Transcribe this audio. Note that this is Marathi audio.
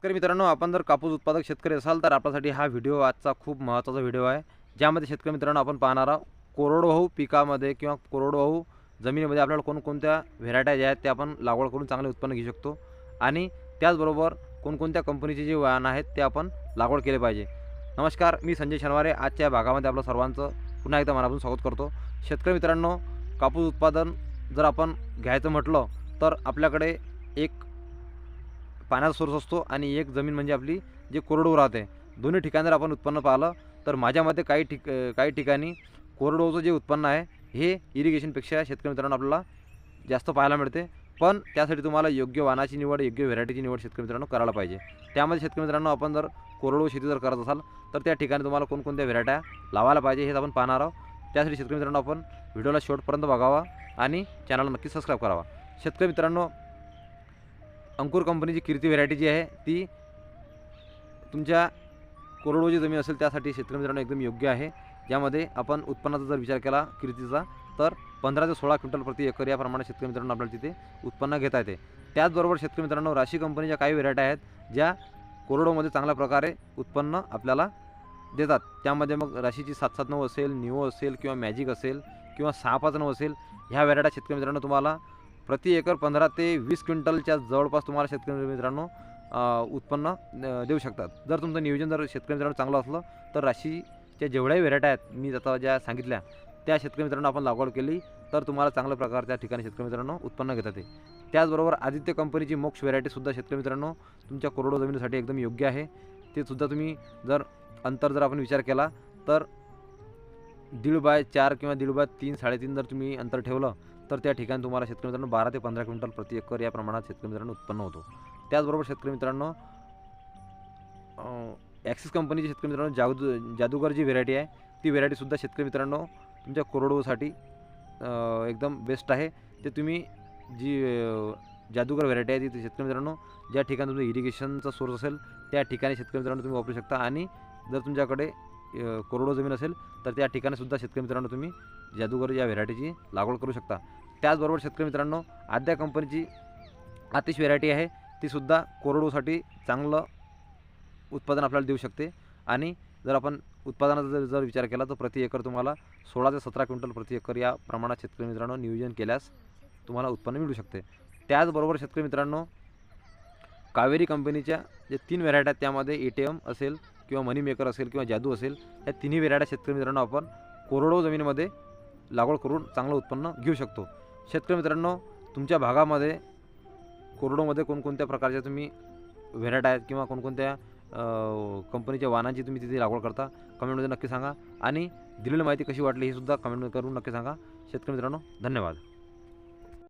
शेतकरी मित्रांनो आपण जर कापूस उत्पादक शेतकरी असाल तर आपल्यासाठी हा व्हिडिओ आजचा खूप महत्त्वाचा व्हिडिओ आहे. ज्यामध्ये शेतकरी मित्रांनो आपण पाहणार आहोत कोरडवाहू पिकामध्ये किंवा कोरडवाहू जमिनीमध्ये आपल्याला कोणकोणत्या व्हेरायट्या ज्या आहेत त्या आपण लागवड करून चांगले उत्पन्न घेऊ शकतो. आणि त्याचबरोबर कोणकोणत्या कंपनीचे जे वाहन आहेत ते आपण लागवड केले पाहिजे. नमस्कार मी संजय शनवारे. आजच्या या भागामध्ये आपलं सर्वांचं पुन्हा एकदा मनापासून स्वागत करतो. शेतकरी मित्रांनो कापूस उत्पादन जर आपण घ्यायचं म्हटलं तर आपल्याकडे एक पाण्याचा सोर्स असतो आणि एक जमीन म्हणजे आपली जे कोरडवाहू राहते. दोन्ही ठिकाणी जर आपण उत्पन्न पाहिलं तर माझ्या मते काही ठिक काही ठिकाणी कोरडवाहूचं जे उत्पन्न आहे हे इरिगेशनपेक्षा शेतकरी मित्रांनो आपल्याला जास्त पाहायला मिळते. पण त्यासाठी तुम्हाला योग्य वानाची निवड योग्य व्हेरायटीची निवड शेतकरी मित्रांनो करायला पाहिजे. त्यामध्ये शेतकरी मित्रांनो आपण जर कोरडवाहू शेती जर करत असाल तर त्या ठिकाणी तुम्हाला कोणकोणत्या व्हेरायट्या लावायला पाहिजे हेच आपण पाहणार आहोत. त्यासाठी शेतकरी मित्रांनो आपण व्हिडिओला शेवटपर्यंत बघावा आणि चॅनलला नक्की सबस्क्राईब करावा. शेतकरी मित्रांनो अंकुर कंपनीची कीर्ती व्हेरायटी जी आहे ती तुमच्या कोरडवाहू जमीन असेल त्यासाठी शेतकरी मित्रांनो एकदम योग्य आहे. ज्यामध्ये आपण उत्पन्नाचा जर विचार केला कीर्तीचा तर पंधरा ते सोळा क्विंटल प्रति एकर याप्रमाणे शेतकरी मित्रांनो आपल्याला तिथे उत्पन्न घेता येते. त्याचबरोबर शेतकरी मित्रांनो राशी कंपनीच्या काही व्हेरायटी आहेत ज्या कोरडोमध्ये चांगल्या प्रकारे उत्पन्न आपल्याला देतात. त्यामध्ये मग राशीची सात सात नऊ असेल निओ असेल किंवा मॅजिक असेल किंवा सहा पाच नऊ असेल ह्या व्हेरायट्या शेतकरी मित्रांनो तुम्हाला प्रति एकर पंधरा ते वीस क्विंटलच्या जवळपास तुम्हाला शेतकरी मित्रांनो उत्पन्न देऊ शकतात. जर तुमचं नियोजन जर शेतकरी मित्रांनो चांगलं असलं तर राशीच्या जेवढ्याही व्हेरायट्या आहेत मी आता ज्या सांगितल्या त्या शेतकरी मित्रांनो आपण लागवड केली तर तुम्हाला चांगल्या प्रकारच्या ठिकाणी शेतकरी मित्रांनो उत्पन्न घेतात ते. त्याचबरोबर आदित्य कंपनीची मोक्ष व्हेरायटीसुद्धा शेतकरी मित्रांनो तुमच्या कोरडो जमिनीसाठी एकदम योग्य आहे. ते सुद्धा तुम्ही जर अंतर जर आपण विचार केला तर दीड बाय चार किंवा दीड बाय तीन साडेतीन जर तुम्ही अंतर ठेवलं तर त्या ठिकाणी तुम्हाला शेतकरी मित्रांनो बारा ते पंधरा क्विंटल प्रति एकर या प्रमाणात शेतकरी मित्रांनो उत्पन्न होतो. त्याचबरोबर शेतकरी मित्रांनो ॲक्सिस कंपनीची शेतकरी मित्रांनो जादू जादूगर जी व्हेरायटी आहे ती व्हेरायटीसुद्धा शेतकरी मित्रांनो तुमच्या कोरडोसाठी एकदम बेस्ट आहे. ते तुम्ही जी जादूगर व्हरायटी आहे ती शेतकरी मित्रांनो ज्या ठिकाणी तुमचं इरिगेशनचा सोर्स असेल त्या ठिकाणी शेतकरी मित्रांनो तुम्ही वापरू शकता. आणि जर तुमच्याकडे कोरडो जमीन असेल तर त्या ठिकाणीसुद्धा शेतकरी मित्रांनो तुम्ही जादूगर या व्हेरायटीची लागवड करू शकता. त्याचबरोबर शेतकरी मित्रांनो आद्या कंपनीची आतिश व्हेरायटी आहे. तीसुद्धा कोरडोसाठी चांगलं उत्पादन आपल्याला देऊ शकते. आणि जर आपण उत्पादनाचा जर जर विचार केला तर प्रति एकर तुम्हाला सोळा ते सतरा क्विंटल प्रति एकर या प्रमाणात शेतकरी मित्रांनो नियोजन केल्यास तुम्हाला उत्पन्न मिळू शकते. त्याचबरोबर शेतकरी मित्रांनो कावेरी कंपनीच्या जे तीन व्हेरायट्या आहेत त्यामध्ये ए टी एम असेल किंवा मनी मेकर असेल किंवा जादू असेल या तिन्ही वेराड्या शेतकरी मित्रांनो आपण कोरडो जमिनीमध्ये लागवड करून चांगलं उत्पन्न घेऊ शकतो. शेतकरी मित्रांनो तुमच्या भागामध्ये कोरडोमध्ये कोणकोणत्या प्रकारच्या तुम्ही व्हेरायटी आहेत किंवा कोणकोणत्या कंपनीच्या वाहनांची तुम्ही तिथे लागवड करता कमेंटमध्ये नक्की सांगा. आणि दिलेली माहिती कशी वाटली हे सुद्धा कमेंट करून नक्की सांगा. शेतकरी मित्रांनो धन्यवाद.